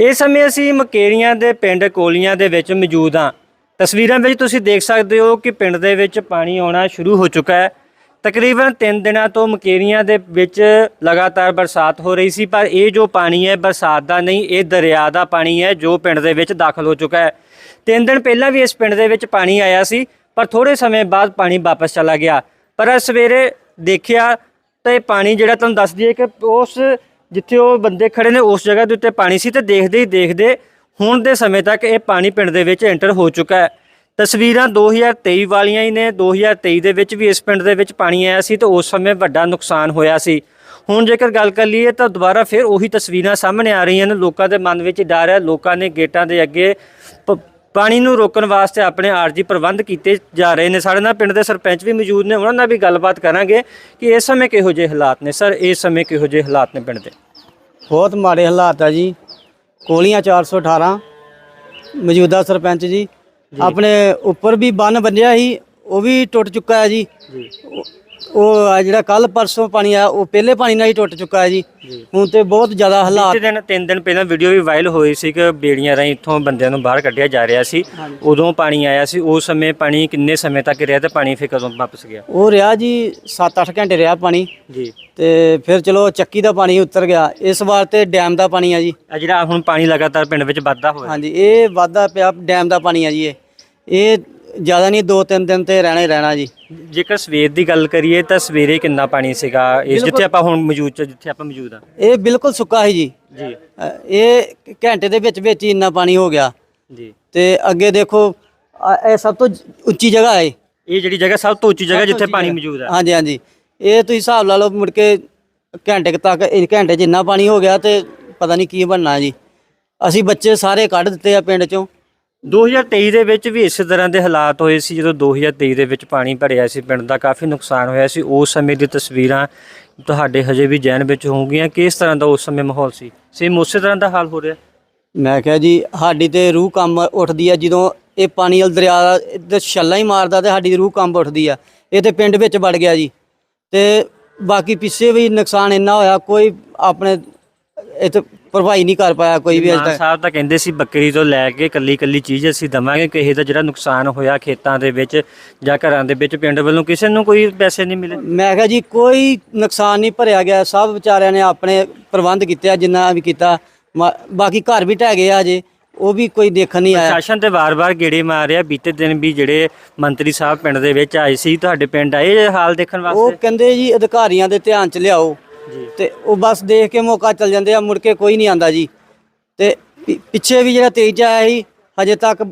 ਇਸ ਸਮੇਂ ਅਸੀਂ ਮਕੇਰੀਆਂ ਦੇ ਪਿੰਡ ਕੋਲੀਆਂ ਦੇ ਵਿੱਚ ਮੌਜੂਦ ਹਾਂ। ਤਸਵੀਰਾਂ ਵਿੱਚ ਤੁਸੀਂ ਦੇਖ ਸਕਦੇ ਹੋ ਕਿ ਪਿੰਡ ਦੇ ਵਿੱਚ ਪਾਣੀ ਆਉਣਾ ਸ਼ੁਰੂ ਹੋ ਚੁੱਕਾ ਹੈ। ਤਕਰੀਬਨ 3 ਦਿਨਾਂ ਤੋਂ ਮਕੇਰੀਆਂ ਦੇ ਵਿੱਚ ਲਗਾਤਾਰ ਬਰਸਾਤ ਹੋ ਰਹੀ ਸੀ, ਪਰ ਇਹ ਜੋ ਪਾਣੀ ਹੈ, ਬਰਸਾਤ ਦਾ ਨਹੀਂ, ਇਹ ਦਰਿਆ ਦਾ ਪਾਣੀ ਹੈ ਜੋ ਪਿੰਡ ਦੇ ਵਿੱਚ ਦਾਖਲ ਹੋ ਚੁੱਕਾ ਹੈ। 3 ਦਿਨ ਪਹਿਲਾਂ ਵੀ ਇਸ ਪਿੰਡ ਦੇ ਵਿੱਚ ਪਾਣੀ ਆਇਆ ਸੀ, ਪਰ ਥੋੜੇ ਸਮੇਂ ਬਾਅਦ ਪਾਣੀ ਵਾਪਸ ਚਲਾ ਗਿਆ। ਪਰ ਸਵੇਰੇ ਦੇਖਿਆ ਤਾਂ ਇਹ ਪਾਣੀ ਜਿਹੜਾ ਤੁਹਾਨੂੰ ਦੱਸ ਦਈਏ ਕਿ ਉਸ ਜਿੱਥੇ ਉਹ ਬੰਦੇ ਖੜੇ ਨੇ, ਉਸ ਜਗ੍ਹਾ ਦੇ ਉੱਤੇ ਪਾਣੀ ਸੀ ਤੇ ਦੇਖਦੇ ਹੀ ਦੇਖਦੇ ਹੁਣ ਦੇ ਸਮੇਂ ਤੱਕ ਇਹ ਪਾਣੀ ਪਿੰਡ ਦੇ ਵਿੱਚ ਐਂਟਰ ਹੋ ਚੁੱਕਾ ਹੈ। ਤਸਵੀਰਾਂ 2023 ਵਾਲੀਆਂ ਹੀ ਨੇ 2023 ਦੇ ਵਿੱਚ ਵੀ ਇਸ ਪਿੰਡ ਦੇ ਵਿੱਚ ਪਾਣੀ ਆਇਆ ਸੀ ਤੇ ਉਸ ਸਮੇਂ ਵੱਡਾ ਨੁਕਸਾਨ ਹੋਇਆ ਸੀ। ਹੁਣ ਜੇਕਰ ਗੱਲ ਕਰ ਲਈਏ ਤਾਂ ਦੁਬਾਰਾ ਫਿਰ ਉਹੀ ਤਸਵੀਰਾਂ ਸਾਹਮਣੇ ਆ ਰਹੀਆਂ ਨੇ, ਲੋਕਾਂ ਦੇ ਮਨ ਵਿੱਚ ਡਰ ਹੈ, ਲੋਕਾਂ ਨੇ ਗੇਟਾਂ ਦੇ ਅੱਗੇ ਪ- ਪਾਣੀ ਨੂੰ ਰੋਕਣ ਵਾਸਤੇ ਆਪਣੇ ਆਰਜੀ ਪ੍ਰਬੰਧ ਕੀਤੇ ਜਾ ਰਹੇ ਨੇ। ਸਾਡੇ ਨਾਲ ਪਿੰਡ ਦੇ ਸਰਪੰਚ ਵੀ ਮੌਜੂਦ ਨੇ ਉਹਨਾਂ ਨਾਲ ਵੀ ਗੱਲਬਾਤ ਕਰਾਂਗੇ ਕਿ ਇਸ ਸਮੇਂ ਕਿਹੋ ਜਿਹੇ ਹਾਲਾਤ ਨੇ। ਸਰ ਇਸ ਸਮੇਂ ਕਿਹੋ ਜਿਹੇ ਹਾਲਾਤ ਨੇ ਪਿੰਡ ਦੇ? ਬਹੁਤ ਮਾੜੇ ਹਾਲਾਤ ਆ ਜੀ। ਕੋਲੀਆਂ 418 ਮੌਜੂਦਾ ਸਰਪੰਚ ਜੀ। ਆਪਣੇ ਉੱਪਰ ਵੀ ਬੰਨ ਬੰਨਿਆ ਸੀ ਉਹ ਵੀ ਟੁੱਟ ਚੁੱਕਾ ਹੈ ਜੀ। ਜੀ। ਉਹ- ਆ ਜਿਹੜਾ ਕੱਲ ਪਰਸੋਂ ਪਾਣੀ ਆ ਉਹ ਪਹਿਲੇ ਪਾਣੀ ਨਾਲ ਹੀ ਟੁੱਟ ਚੁੱਕਾ ਹੈ ਜੀ। ਹੁਣ ਤੇ ਬਹੁਤ ਜ਼ਿਆਦਾ ਹਾਲਾਤ ਦਿਨ ਤਿੰਨ ਦਿਨ ਪਹਿਲਾਂ ਵੀਡੀਓ ਵੀ ਵਾਇਰਲ ਹੋਈ ਸੀ ਕਿ ਬੇੜੀਆਂ ਰਾਹੀਂ ਇੱਥੋਂ ਬੰਦਿਆਂ ਨੂੰ ਬਾਹਰ ਕੱਢਿਆ ਜਾ ਰਿਹਾ ਸੀ। ਉਦੋਂ ਪਾਣੀ ਆਇਆ ਸੀ ਉਸ ਸਮੇਂ ਪਾਣੀ ਕਿੰਨੇ ਸਮੇਂ ਤੱਕ ਰਿਹਾ ਤੇ ਪਾਣੀ ਫਿਰ ਕਦੋਂ ਵਾਪਸ ਗਿਆ? ਉਹ ਰਿਹਾ ਜੀ 7-8 ਘੰਟੇ ਰਿਹਾ ਪਾਣੀ। ਜੀ। ਤੇ ਫਿਰ ਚਲੋ ਚੱਕੀ ਦਾ ਪਾਣੀ ਉਤਰ ਗਿਆ। ਇਸ ਵਾਰ ਤੇ ਡੈਮ ਦਾ ਪਾਣੀ ਆ ਜੀ। ਆ ਜਿਹੜਾ ਹੁਣ ਪਾਣੀ ਲਗਾਤਾਰ ਪਿੰਡ ਵਿੱਚ ਵੱਧਦਾ ਹੋਇਆ। ਹਾਂਜੀ ਇਹ ਵਾਧਾ ਪਿਆ ਡੈਮ ਦਾ ਪਾਣੀ ਆ ਜੀ ਇਹ। ਇਹ ਜ਼ਿਆਦਾ ਨਹੀਂ 2-3 ਦਿਨ ਤੇ ਰਹਿਣਾ ਹੀ ਰਹਿਣਾ ਜੀ। ਜੇਕਰ ਸਵੇਰ ਦੀ ਗੱਲ ਕਰੀਏ ਤਾਂ ਸਵੇਰੇ ਕਿੰਨਾ ਪਾਣੀ ਸੀਗਾ? ਇਸ ਜਿੱਥੇ ਆਪਾਂ ਹੁਣ ਮੌਜੂਦ ਚ ਜਿੱਥੇ ਆਪਾਂ ਮੌਜੂਦ ਆ। ਇਹ ਬਿਲਕੁਲ ਸੁੱਕਾ ਹੈ ਜੀ। ਜੀ। ਇਹ ਘੰਟੇ ਦੇ ਵਿੱਚ ਵਿੱਚ ਹੀ ਇੰਨਾ ਪਾਣੀ ਹੋ ਗਿਆ। ਜੀ। ਤੇ ਅੱਗੇ ਦੇਖੋ ਆ- ਇਹ ਸਭ ਤੋਂ ਉੱਚੀ ਜਗ੍ਹਾ ਹੈ। ਇਹ ਜਿਹੜੀ ਜਗ੍ਹਾ ਸਭ ਤੋਂ ਉੱਚੀ ਜਗ੍ਹਾ ਜਿੱਥੇ ਪਾਣੀ ਮੌਜੂਦ ਆ। ਹਾਂਜੀ ਹਾਂਜੀ। ਇਹ ਤੁਸੀਂ ਹਿਸਾਬ ਲਾ ਲਓ ਮੁੜ ਕੇ ਘੰਟੇ ਕੁ ਤੱਕ ਇੱਕ ਘੰਟੇ 'ਚ ਇੰਨਾ ਪਾਣੀ ਹੋ ਗਿਆ ਤੇ ਪਤਾ ਨਹੀਂ ਕੀ ਬਣਨਾ ਜੀ। ਅਸੀਂ ਬੱਚੇ ਸਾਰੇ ਕੱਢ ਦਿੱਤੇ ਆ ਪਿੰਡ 'ਚੋਂ। 2023 ਦੇ ਵਿੱਚ ਵੀ ਇਸੇ ਤਰ੍ਹਾਂ ਦੇ ਹਾਲਾਤ ਹੋਏ ਸੀ, ਜਦੋਂ 2023 ਦੇ ਵਿੱਚ ਪਾਣੀ ਭਰਿਆ ਸੀ ਪਿੰਡ ਦਾ, ਕਾਫੀ ਨੁਕਸਾਨ ਹੋਇਆ ਸੀ। ਉਸ ਸਮੇਂ ਦੀ ਤਸਵੀਰਾਂ ਤੁਹਾਡੇ ਹਜੇ ਵੀ ਜੈਨ ਵਿੱਚ ਹੋਣਗੀਆਂ ਕਿਸ ਤਰ੍ਹਾਂ ਦਾ ਉਸ ਸਮੇਂ ਮਾਹੌਲ ਸੀ? ਸੇਮ ਉਸੇ ਤਰ੍ਹਾਂ ਦਾ ਹਾਲ ਹੋ ਰਿਹਾ? ਮੈਂ ਕਿਹਾ ਜੀ, ਸਾਡੀ ਤੇ ਰੂਹ ਕੰਮ ਉੱਠਦੀ ਆ, ਜਦੋਂ ਇਹ ਪਾਣੀ ਵਾਲ ਦਰਿਆ ਦਾ ਛੱਲਾ ਹੀ ਮਾਰਦਾ ਤੇ ਸਾਡੀ ਰੂਹ ਕੰਮ ਉੱਠਦੀ ਆ। ਇਹ ਤੇ ਪਿੰਡ ਵਿੱਚ ਵੜ ਗਿਆ ਜੀ। ਤੇ ਬਾਕੀ ਪਿੱਛੇ ਵੀ ਨੁਕਸਾਨ ਇੰਨਾ ਹੋਇਆ, ਕੋਈ ਆਪਣੇ ਇੱਥੇ ਭਰਪਾਈ ਨਹੀਂ ਕਰ ਪਾਇਆ ਕੋਈ ਵੀ ਅਜੇ ਮਾਨ ਤੱਕ। ਸਾਹਿਬ ਤਾਂ ਕਹਿੰਦੇ ਸੀ ਬੱਕਰੀ ਤੋਂ ਲੈ ਕੇ ਕੱਲੀ ਕੱਲੀ ਚੀਜ਼ ਅਸੀਂ ਦਵਾਂਗੇ ਕਿਸੇ ਦਾ ਜਿਹੜਾ ਨੁਕਸਾਨ ਹੋਇਆ ਖੇਤਾਂ ਦੇ ਵਿੱਚ ਜਾਂ ਘਰਾਂ ਦੇ ਵਿੱਚ ਪਿੰਡ ਵੱਲੋਂ ਕਿਸੇ ਨੂੰ ਕੋਈ ਪੈਸੇ ਨਹੀਂ ਮਿਲੇ। ਮੈਂ ਕਿਹਾ ਜੀ ਕੋਈ ਨੁਕਸਾਨ ਨਹੀਂ ਭਰਿਆ ਗਿਆ। ਸਭ ਵਿਚਾਰਿਆਂ ਨੇ ਆਪਣੇ ਪ੍ਰਬੰਧ ਕੀਤੇ ਆ ਜਿੰਨਾ ਵੀ ਕੀਤਾ। ਮਾ- ਬਾਕੀ ਘਰ ਵੀ ਢਹਿ ਗਏ ਆ ਜੇ ਉਹ ਵੀ ਕੋਈ ਦੇਖਣ ਨਹੀਂ ਆਇਆ। ਪ੍ਰਸ਼ਾਸਨ ਤੇ ਵਾਰ-ਵਾਰ ਗੇੜੇ ਮਾਰ ਰਿਹਾ। ਬੀਤੇ ਦਿਨ ਵੀ ਜਿਹੜੇ ਮੰਤਰੀ ਸਾਹਿਬ ਪਿੰਡ ਦੇ ਵਿੱਚ ਆਏ ਸੀ ਤੁਹਾਡੇ ਪਿੰਡ ਆਏ ਇਹ ਹਾਲ ਦੇਖਣ ਉਹ ਵਾਸਤੇ? ਕਹਿੰਦੇ ਜੀ ਅਧਿਕਾਰੀਆਂ ਦੇ ਧਿਆਨ ਚ ਲਿਆਓ। ਤੇ ਉਹ ਬਸ ਦੇਖ ਕੇ ਮੌਕਾ ਚੱਲ ਜਾਂਦੇ ਆ, ਮੁੜ ਕੇ ਕੋਈ ਨਹੀਂ ਆਂਦਾ ਜੀ। ਤੇ ਪਿ- ਪਿੱਛੇ ਵੀ ਜਿਹੜਾ ਤੇਜ ਆਇਆ ਸੀ, ਹਜੇ ਤੱਕ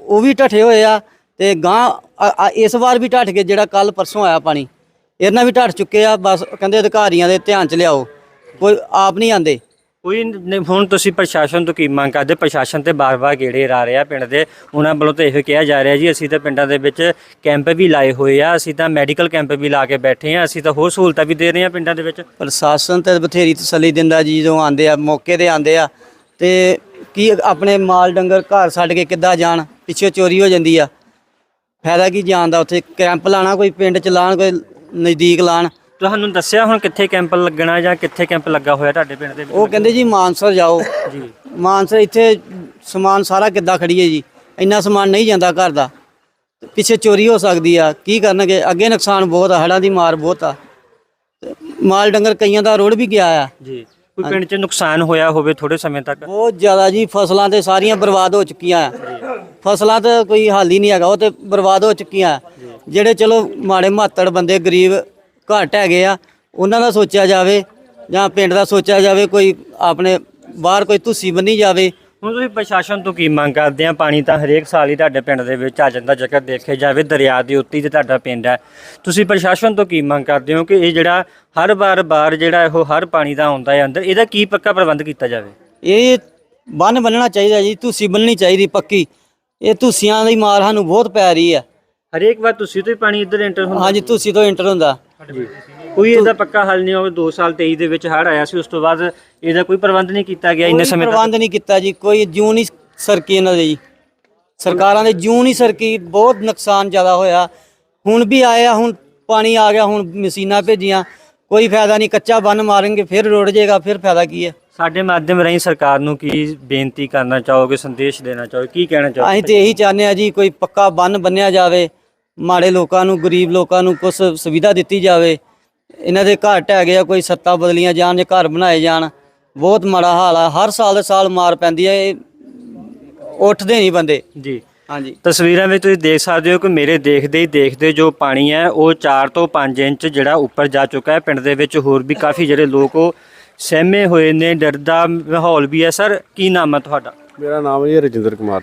ਉਹ ਵੀ ਢੱਠੇ ਹੋਏ ਆ, ਤੇ ਗਾਂ ਇਸ ਵਾਰ ਵੀ ਢੱਠ ਕੇ ਜਿਹੜਾ ਕੱਲ ਪਰਸੋਂ ਆਇਆ ਪਾਣੀ। ਇਹਨਾਂ ਵੀ ਢੱਠ ਚੁੱਕੇ ਆ, ਬਸ ਕਹਿੰਦੇ ਅਧਿਕਾਰੀਆਂ ਦੇ ਧਿਆਨ ਚ ਲਿਆਓ। ਕੋਈ ਆਪ ਨਹੀਂ ਆਂਦੇ। ਕੋਈ ਨਹੀਂ ਹੁਣ ਤੁਸੀਂ ਪ੍ਰਸ਼ਾਸਨ ਤੋਂ ਕੀ ਮੰਗ ਕਰਦੇ? ਪ੍ਰਸ਼ਾਸਨ ਤੇ ਬਾਰ-ਬਾਰ ਗੇੜੇ ਰਾ ਰਿਹਾ ਪਿੰਡ ਦੇ। ਉਹਨਾਂ ਵੱਲੋਂ ਤਾਂ ਇਹੋ ਕਿਹਾ ਜਾ ਰਿਹਾ ਜੀ, ਅਸੀਂ ਤਾਂ ਪਿੰਡਾਂ ਦੇ ਵਿੱਚ ਕੈਂਪ ਵੀ ਲਾਏ ਹੋਏ ਆ, ਅਸੀਂ ਤਾਂ ਮੈਡੀਕਲ ਕੈਂਪ ਵੀ ਲਾ ਕੇ ਬੈਠੇ ਆ, ਅਸੀਂ ਤਾਂ ਹੋਰ ਸਹੂਲਤਾਂ ਵੀ ਦੇ ਰਹੇ ਆ ਪਿੰਡਾਂ ਦੇ ਵਿੱਚ। ਪ੍ਰਸ਼ਾਸਨ ਤੇ ਬਥੇਰੀ ਤਸੱਲੀ ਦਿੰਦਾ ਜੀ, ਜਦੋਂ ਆਂਦੇ ਆ, ਮੌਕੇ ਤੇ ਆਂਦੇ ਆ। ਤੇ ਕੀ ਆਪਣੇ ਮਾਲ ਡੰਗਰ ਘਰ ਛੱਡ ਕੇ ਕਿੱਦਾਂ ਜਾਣ? ਪਿੱਛੇ ਚੋਰੀ ਹੋ ਜਾਂਦੀ ਆ। ਫਾਇਦਾ ਕੀ ਜਾਣ ਦਾ? ਉੱਥੇ ਕੈਂਪ ਲਾਣਾ ਕੋਈ ਪਿੰਡ ਚ ਲਾਣ, ਕੋਈ ਨਜ਼ਦੀਕ ਲਾਣ। ਤੁਹਾਨੂੰ ਦੱਸਿਆ ਹੁਣ ਕਿੱਥੇ ਕੈਂਪ ਲੱਗਣਾ ਜਾਂ ਕਿੱਥੇ ਕੈਂਪ ਲੱਗਾ ਹੋਇਆ ਤੁਹਾਡੇ ਪਿੰਡ ਦੇ ਵਿੱਚ? ਉਹ ਕਹਿੰਦੇ ਜੀ ਮਾਨਸਰ ਜਾਓ। ਜੀ। ਮਾਨਸਰ ਇੱਥੇ ਸਮਾਨ ਸਾਰਾ ਕਿੱਦਾਂ ਖੜੀਏ ਜੀ? ਇੰਨਾ ਸਮਾਨ ਨਹੀਂ ਜਾਂਦਾ ਘਰ ਦਾ। ਪਿੱਛੇ ਚੋਰੀ ਹੋ ਸਕਦੀ ਆ। ਕੀ ਕਰਨਗੇ? ਅੱਗੇ ਨੁਕਸਾਨ ਬਹੁਤ ਆ ਹੜਾਂ ਦੀ ਮਾਰ ਬਹੁਤ ਆ। ਤੇ ਮਾਲ ਡੰਗਰ ਕਈਆਂ ਦਾ ਰੋੜ ਵੀ ਗਿਆ ਆ। ਜੀ। ਕੋਈ ਪਿੰਡ 'ਚ ਨੁਕਸਾਨ ਹੋਇਆ ਹੋਵੇ ਥੋੜੇ ਸਮੇਂ ਤੱਕ? ਬਹੁਤ ਜ਼ਿਆਦਾ ਜੀ ਫਸਲਾਂ ਤੇ ਸਾਰੀਆਂ ਬਰਬਾਦ ਹੋ ਚੁੱਕੀਆਂ ਆ। ਫਸਲਾਂ ਤੇ ਕੋਈ ਹੱਲ ਹੀ ਨਹੀਂ ਹੈਗਾ ਉਹ ਤੇ ਬਰਬਾਦ ਹੋ ਚੁੱਕੀਆਂ ਜਿਹੜੇ ਚਲੋ ਮਾੜੇ ਮਾਤੜ ਬੰਦੇ ਗਰੀਬ ਘੱਟ ਹੈਗੇ ਆ ਉਹਨਾਂ ਦਾ ਸੋਚਿਆ ਜਾਵੇ ਜਾਂ ਪਿੰਡ ਦਾ ਸੋਚਿਆ ਜਾਵੇ ਕੋਈ ਆਪਣੇ ਬਾਹਰ ਕੋਈ ਧੁੱਸੀ ਬੰਨੀ ਜਾਵੇ। ਹੁਣ ਤੁਸੀਂ ਪ੍ਰਸ਼ਾਸਨ ਤੋਂ ਕੀ ਮੰਗ ਕਰਦੇ ਆ? ਪਾਣੀ ਤਾਂ ਹਰੇਕ ਸਾਲ ਹੀ ਤੁਹਾਡੇ ਪਿੰਡ ਦੇ ਵਿੱਚ ਆ ਜਾਂਦਾ ਜੇਕਰ ਦੇਖਿਆ ਜਾਵੇ ਦਰਿਆ ਦੇ ਉੱਤੇ ਹੀ ਤੇ ਤੁਹਾਡਾ ਪਿੰਡ ਹੈ। ਤੁਸੀਂ ਪ੍ਰਸ਼ਾਸਨ ਤੋਂ ਕੀ ਮੰਗ ਕਰਦੇ ਹੋ ਕਿ ਇਹ ਜਿਹੜਾ ਹਰ ਵਾਰ ਬਾਰ ਜਿਹੜਾ ਇਹੋ ਹਰ ਪਾਣੀ ਦਾ ਆਉਂਦਾ ਹੈ ਅੰਦਰ ਇਹਦਾ ਕੀ ਪੱਕਾ ਪ੍ਰਬੰਧ ਕੀਤਾ ਜਾਵੇ? ਇਹ ਬੰਨ ਬੰਨਣਾ ਚਾਹੀਦਾ ਜੀ ਧੁੱਸੀ ਬੰਨਣੀ ਚਾਹੀਦੀ ਪੱਕੀ। ਇਹ ਧੁੱਸੀਆਂ ਦੀ ਮਾਰ ਸਾਨੂੰ ਬਹੁਤ ਪੈ ਰਹੀ ਆ ਹਰੇਕ ਵਾਰ ਤੁਸੀਂ ਤੋਂ ਹੀ ਪਾਣੀ ਇੱਧਰ ਐਂਟਰ ਹੁੰਦਾ। ਹਾਂਜੀ ਧੁੱਸੀ ਤੋਂ ਇੰਟਰ ਹੁੰਦਾ। ਕੋਈ ਇਹਦਾ ਪੱਕਾ ਹੱਲ ਨਹੀਂ ਹੋਵੇ 2 ਸਾਲ 23 ਦੇ ਵਿੱਚ ਹੜ ਆਇਆ ਸੀ ਉਸ ਤੋਂ ਬਾਅਦ ਇਹਦਾ ਕੋਈ ਪ੍ਰਬੰਧ ਨਹੀਂ ਕੀਤਾ ਗਿਆ ਇੰਨੇ ਸਮੇਂ ਤੱਕ? ਪ੍ਰਬੰਧ ਨਹੀਂ ਕੀਤਾ ਜੀ ਕੋਈ ਜੂਨ ਹੀ ਸਰਕੀ ਇਹਨਾਂ ਦੇ ਜੀ। ਸਰਕਾਰਾਂ ਦੇ ਜੂਨ ਹੀ ਸਰਕੀ ਬਹੁਤ ਨੁਕਸਾਨ ਜ਼ਿਆਦਾ ਹੋਇਆ। ਹੁਣ ਵੀ ਆਇਆ ਹੁਣ ਪਾਣੀ ਆ ਗਿਆ ਹੁਣ ਮਸ਼ੀਨਾਂ ਭੇਜੀਆਂ। ਕੋਈ ਫਾਇਦਾ ਨਹੀਂ ਕੱਚਾ ਬੰਨ ਮਾਰਨਗੇ ਫਿਰ ਰੁੜ ਜਾਏਗਾ ਫਿਰ ਫਾਇਦਾ ਕੀ ਹੈ? ਸਾਡੇ ਮਾਧਿਅਮ ਰਾਹੀਂ ਸਰਕਾਰ ਨੂੰ ਕੀ ਬੇਨਤੀ ਕਰਨਾ ਚਾਹੋਗੇ ਸੰਦੇਸ਼ ਦੇਣਾ ਚਾਹੋਗੇ ਕੀ ਕਹਿਣਾ ਚਾਹੋਗੇ? ਅਸੀਂ ਤੇ ਇਹੀ ਚਾਹੁੰਦੇ ਆ ਜੀ ਕੋਈ ਪੱਕਾ ਬੰਨ ਬੰਨਿਆ ਜਾਵੇ ਮਾੜੇ ਲੋਕਾਂ ਨੂੰ ਗਰੀਬ ਲੋਕਾਂ ਨੂੰ ਕੁਝ ਸੁਵਿਧਾ ਦਿੱਤੀ ਜਾਵੇ। ਇਹਨਾਂ ਦੇ ਘਰ ਢਹਿ ਗਏ ਆ ਕੋਈ ਸੱਤਾ ਬਦਲੀਆਂ ਜਾਣ ਜਾਂ ਘਰ ਬਣਾਏ ਜਾਣ। ਬਹੁਤ ਮਾੜਾ ਹਾਲ ਆ। ਹਰ ਸਾਲ ਦੇ ਸਾਲ ਮਾਰ ਪੈਂਦੀ ਹੈ ਇਹ ਉੱਠਦੇ ਨਹੀਂ ਬੰਦੇ। ਜੀ। ਹਾਂਜੀ। ਤਸਵੀਰਾਂ ਵਿੱਚ ਤੁਸੀਂ ਦੇਖ ਸਕਦੇ ਹੋ ਕਿ ਮੇਰੇ ਦੇਖਦੇ ਹੀ ਦੇਖਦੇ ਜੋ ਪਾਣੀ ਹੈ ਉਹ 4 ਤੋਂ 5 ਇੰਚ ਜਿਹੜਾ ਉੱਪਰ ਜਾ ਚੁੱਕਾ ਹੈ। ਪਿੰਡ ਦੇ ਵਿੱਚ ਹੋਰ ਵੀ ਕਾਫੀ ਜਿਹੜੇ ਲੋਕ ਉਹ ਸਹਿਮੇ ਹੋਏ ਨੇ ਡਰ ਦਾ ਮਾਹੌਲ ਵੀ ਹੈ। ਸਰ ਕੀ ਨਾਮ ਹੈ ਤੁਹਾਡਾ? ਮੇਰਾ ਨਾਮ ਹੈ ਜੀ ਰਜਿੰਦਰ ਕੁਮਾਰ।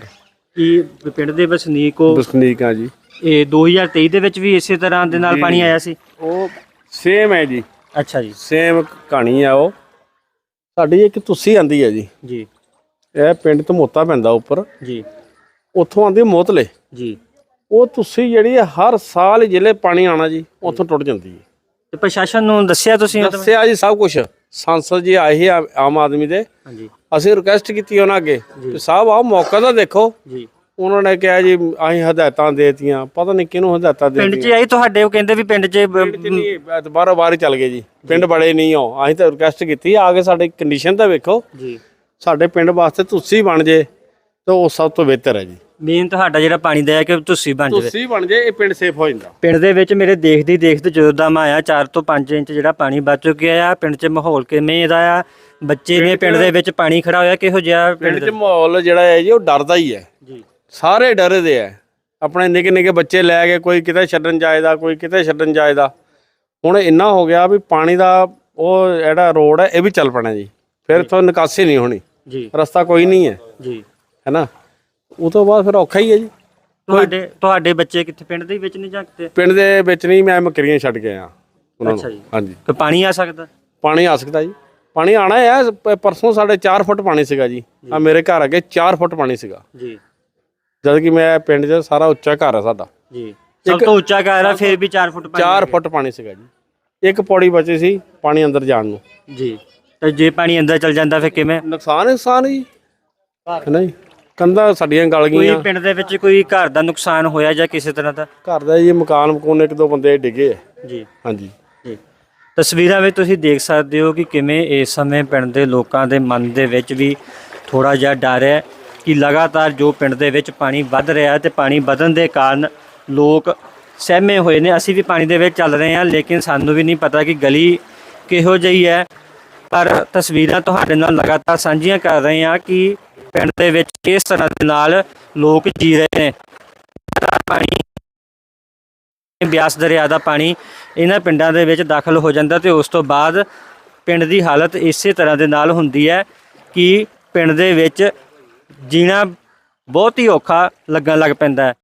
ਕੀ ਪਿੰਡ ਦੇ ਵਸਨੀਕ ਹੋ? ਬਸਨੀਕ ਆ ਜੀ। ਇਹ 2023 ਦੇ ਵਿੱਚ ਵੀ ਇਸੇ ਤਰ੍ਹਾਂ ਦੇ ਨਾਲ ਪਾਣੀ ਆਇਆ ਸੀ? ਉਹ ਸੇਮ ਹੈ ਜੀ। ਅੱਛਾ ਜੀ। ਸੇਮ ਕਹਾਣੀ ਆ ਉਹ। ਸਾਡੀ ਇੱਕ ਤੁਸੀਂ ਆਂਦੀ ਹੈ ਜੀ। ਜੀ। ਇਹ ਪਿੰਡ ਤੋਂ ਮੋਤਾ ਪੈਂਦਾ ਉੱਪਰ। ਜੀ। ਉੱਥੋਂ ਆਂਦੀ ਮੋਤਲੇ। ਜੀ। ਉਹ ਤੁਸੀਂ ਜਿਹੜੀ ਹੈ ਹਰ ਸਾਲ ਜ਼ਿਲ੍ਹੇ ਪਾਣੀ ਆਣਾ ਜੀ ਉੱਥੋਂ ਟੁੱਟ ਜਾਂਦੀ ਹੈ ਤੇ ਪ੍ਰਸ਼ਾਸਨ ਨੂੰ ਦੱਸਿਆ ਤੁਸੀਂ? ਦੱਸਿਆ ਜੀ ਸਭ ਕੁਝ ਸੰਸਦ ਜੀ ਆਏ ਆਮ ਆਦਮੀ ਦੇ। ਹਾਂਜੀ। ਅਸੀਂ ਰਿਕੁਐਸਟ ਕੀਤੀ ਉਹਨਾਂ ਅੱਗੇ। ਕਿ ਸਾਹਿਬ ਆਓ ਮੌਕਾ ਤਾਂ ਦੇਖੋ। ਜੀ। ਉਹਨਾਂ ਨੇ ਕਿਹਾ ਜੀ ਅਸੀਂ ਹਦਾਇਤਾਂ ਦੇਤੀਆਂ। ਪਤਾ ਨਹੀਂ ਕਿਹਨੂੰ ਹਦਾਇਤਾਂ ਪਿੰਡ ਦੇਤੀਆਂ। 'ਚ ਆਈ ਤੁਹਾਡੇ ਉਹ ਕਹਿੰਦੇ ਵੀ ਪਿੰਡ 'ਚ ਬ- ਪਿੰਡ ਚ ਨਹੀਂ ਬਾਰੋ ਬਾਰ ਹੀ ਚੱਲ ਗਏ ਜੀ। ਪਿੰਡ ਬੜੇ ਨਹੀਂ ਹੋ ਅਸੀਂ ਤਾਂ ਰਿਕੁਐਸਟ ਕੀਤੀ ਆ ਕੇ ਸਾਡੇ ਕੰਡੀਸ਼ਨ ਤਾਂ ਵੇਖੋ। ਜੀ। ਸਾਡੇ ਪਿੰਡ ਵਾਸਤੇ ਤੁਸੀਂ ਬਣ ਜੇ ਤਾਂ ਉਹ ਸਭ ਤੋਂ ਬਿਹਤਰ ਹੈ ਜੀ। ਮੇਨ ਤੁਹਾਡਾ ਜਿਹੜਾ ਪਾਣੀ ਦਾ ਹੈ ਕਿ ਤੁਸੀਂ ਬਣ ਜਾਵੇ। ਤੁਸੀਂ ਬਣ ਜੇ ਇਹ ਪਿੰਡ ਸੇਫ ਹੋ ਜਾਂਦਾ। ਪਿੰਡ ਦੇ ਵਿੱਚ ਮੇਰੇ ਦੇਖਦੇ ਦੇਖਦੇ ਜਦੋਂ ਦਾ ਮੈਂ ਆਇਆ 4 ਤੋਂ 5 ਇੰਚ ਜਿਹੜਾ ਪਾਣੀ ਬਚ ਚੁੱਕਿਆ ਆ ਪਿੰਡ 'ਚ ਮਾਹੌਲ ਕਿਵੇਂ ਇਹਦਾ ਆ? ਬੱਚੇ ਨੇ ਪਿੰਡ ਦੇ ਵਿੱਚ ਪਾਣੀ ਖੜਾ ਹੋਇਆ ਕਿਹੋ ਜਿਹਾ ਪਿੰਡ ਪਿੰਡ 'ਚ ਮਾਹੌਲ ਜਿਹੜਾ ਹੈ ਜੀ ਉਹ ਡਰਦਾ ਹੀ ਹੈ। ਜੀ। ਸਾਰੇ ਡਰਦੇ ਆ ਆਪਣੇ ਨਿੱਕੇ ਨਿੱਕੇ ਬੱਚੇ ਲੈ ਕੇ ਕੋਈ ਕਿਤੇ ਛੱਡਣ ਜਾਏਦਾ ਕੋਈ ਕਿਤੇ ਛੱਡਣ ਜਾਏਦਾ। ਹੁਣ ਇੰਨਾ ਹੋ ਗਿਆ ਵੀ ਪਾਣੀ ਦਾ ਉਹ ਜਿਹੜਾ ਰੋਡ ਹੈ ਇਹ ਵੀ ਚੱਲ ਪੈਣਾ ਜੀ। ਫਿਰ ਤੋਂ ਨਿਕਾਸੀ ਨਹੀਂ ਹੋਣੀ। ਜੀ। ਰਸਤਾ ਕੋਈ ਨਹੀਂ ਹੈ ਜੀ। ਹੈਨਾ? ਉਹ ਤੋਂ ਬਾਅਦ ਫਿਰ ਔਖਾ ਹੀ ਹੈ ਜੀ। ਤੁਹਾਡੇ ਤੁਹਾਡੇ ਬੱਚੇ ਕਿੱਥੇ ਪਿੰਡ ਦੇ ਵਿੱਚ ਨਹੀਂ ਜਾਂ ਕਿਤੇ? ਪਿੰਡ ਦੇ ਵਿੱਚ ਨਹੀਂ ਮੈਂ ਮਕਰੀਆਂ ਛੱਡ ਕੇ ਆਇਆ ਉਹਨਾਂ। ਨੂੰ। ਹਾਂਜੀ। ਕਿ ਪਾਣੀ ਆ ਸਕਦਾ? ਪਾਣੀ ਆ ਸਕਦਾ ਜੀ। ਪਾਣੀ ਆਣਾ ਹੈ ਪਰਸੋਂ ਸਾਡੇ 4 ਫੁੱਟ ਪਾਣੀ ਸੀਗਾ ਜੀ। ਆ ਮੇਰੇ ਘਰ ਅੱਗੇ 4 ਫੁੱਟ ਪਾਣੀ ਸੀਗਾ। ਜੀ। ਜਦ ਕਿ ਮੈਂ ਪਿੰਡ 'ਚ ਸਾਰਾ ਉੱਚਾ ਘਰ ਹੈ ਸਾਡਾ। ਜੀ। ਸਭ ਤੋਂ ਉੱਚਾ ਘਰ ਆ ਫਿਰ ਵੀ 4 ਫੁੱਟ ਪਾਣੀ 4 ਫੁੱਟ ਪਾਣੀ ਸੀਗਾ ਜੀ। ਇੱਕ ਪੌੜੀ ਬਚੀ ਸੀ ਪਾਣੀ ਅੰਦਰ ਜਾਣ ਨੂੰ। ਜੀ। ਤੇ ਜੇ ਪਾਣੀ ਅੰਦਰ ਚਲ ਜਾਂਦਾ ਫਿਰ ਕਿਵੇਂ? ਨੁਕਸਾਨ ਹੀ ਨੁਕਸਾਨ ਹੀ ਹੈ ਜੀ। ਕੰਧਾਂ ਸਾਡੀਆਂ ਗਲ ਕੋਈ ਗਈਆਂ। ਪਿੰਡ ਦੇ ਵਿੱਚ ਕੋਈ ਘਰ ਦਾ ਨੁਕਸਾਨ ਹੋਇਆ ਜਾਂ ਕਿਸੇ ਤਰ੍ਹਾਂ ਦਾ? ਘਰ ਦਾ ਜੀ ਮਕਾਨ ਮਕੂਨ ਇੱਕ ਦੋ ਬੰਦੇ ਡਿੱਗੇ ਹੈ ਜੀ। ਹਾਂਜੀ। ਜੀ। ਤਸਵੀਰਾਂ ਵਿੱਚ ਤੁਸੀਂ ਦੇਖ ਸਕਦੇ ਹੋ ਕਿ ਕਿਵੇਂ ਇਸ ਸਮੇਂ ਪਿੰਡ ਦੇ ਲੋਕਾਂ ਦੇ ਮਨ ਦੇ ਵਿੱਚ ਵੀ ਥੋੜਾ ਜਿਹਾ ਡਰ ਹੈ। ਕਿ ਲਗਾਤਾਰ ਜੋ ਪਿੰਡ ਦੇ ਵਿੱਚ ਪਾਣੀ ਵੱਧ ਰਿਹਾ ਹੈ ਤੇ ਪਾਣੀ ਵਧਣ ਦੇ ਕਾਰਨ ਲੋਕ ਸਹਿਮੇ ਹੋਏ ਨੇ। ਅਸੀਂ ਵੀ ਪਾਣੀ ਦੇ ਵਿੱਚ ਚੱਲ ਰਹੇ ਹਾਂ, ਲੇਕਿਨ ਸਾਨੂੰ ਵੀ ਨਹੀਂ ਪਤਾ ਕਿ ਗਲੀ ਕਿਹੋ ਜਿਹੀ ਹੈ। ਪਰ ਤਸਵੀਰਾਂ ਤੁਹਾਡੇ ਨਾਲ ਲਗਾਤਾਰ ਸਾਂਝੀਆਂ ਕਰ ਰਹੇ ਹਾਂ ਕਿ ਪਿੰਡ ਦੇ ਵਿੱਚ ਕਿਸ ਤਰ੍ਹਾਂ ਦੇ ਨਾਲ ਲੋਕ ਜੀ ਰਹੇ ਨੇ। ਪਾਣੀ, ਬਿਆਸ ਦਰਿਆ ਦਾ ਪਾਣੀ ਇਹਨਾਂ ਪਿੰਡਾਂ ਦੇ ਵਿੱਚ ਦਾਖਲ ਹੋ ਜਾਂਦਾ ਤੇ ਉਸ ਤੋਂ ਬਾਅਦ ਪਿੰਡ ਦੀ ਹਾਲਤ ਇਸੇ ਤਰ੍ਹਾਂ ਦੇ ਨਾਲ ਹੁੰਦੀ ਹੈ ਕਿ ਪਿੰਡ ਦੇ ਵਿੱਚ ਜੀਣਾ ਬਹੁਤ ਹੀ ਔਖਾ ਲੱਗਣ ਲੱਗ ਪੈਂਦਾ ਹੈ।